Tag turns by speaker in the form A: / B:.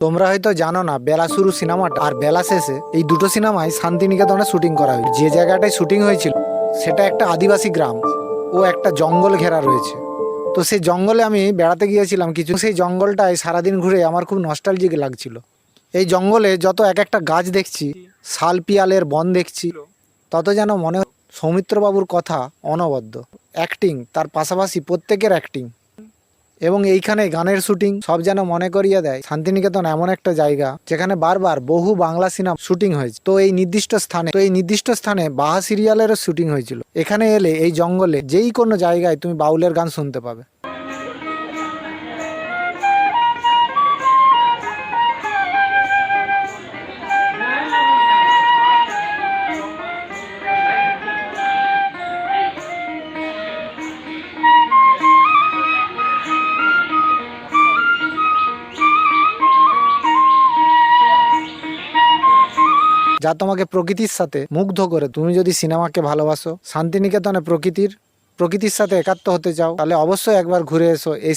A: তোমরা হয়তো জানো না, বেলা শুরু সিনেমাটা আর বেলা শেষে এই দুটো সিনেমায় শান্তিনিকেতনে শুটিং করা হয়েছে। যে জায়গাটায় শুটিং হয়েছিল, সেটা একটা আদিবাসী গ্রাম। ও একটা জঙ্গল ঘেরা রয়েছে। তো সেই জঙ্গলে আমি বেড়াতে গিয়েছিলাম কিছু। সেই জঙ্গলটায় সারাদিন ঘুরে আমার খুব নস্টালজিক লাগছিল। এই জঙ্গলে যত এক একটা গাছ দেখছি, শাল পিয়ালের বন দেখছি, তত যেন মনে সৌমিত্রবাবুর কথা অনবদ্য। অ্যাক্টিং তার পাশাপাশি প্রত্যেকের অ্যাক্টিং এবং এইখানে গানের শুটিং সব যেন মনে করিয়ে দেয়। শান্তিনিকেতন এমন একটা জায়গা যেখানে বারবার বহু বাংলা সিনেমা শুটিং হয়েছে। তো এই নির্দিষ্ট স্থানে, তো এই নির্দিষ্ট স্থানে বাহা সিরিয়ালেরও শুটিং হয়েছিল। এখানে এলে এই জঙ্গলে যেই কোনো জায়গায় তুমি বাউলের গান শুনতে পাবে। যা তোমাকে প্রকৃতির সাথে মুগ্ধ করে। তুমি যদি সিনেমাকে ভালোবাসো, শান্তিনিকেতনে প্রকৃতির প্রকৃতির সাথে একাত্ম হতে চাও, তাহলে অবশ্যই একবার ঘুরে এসো এই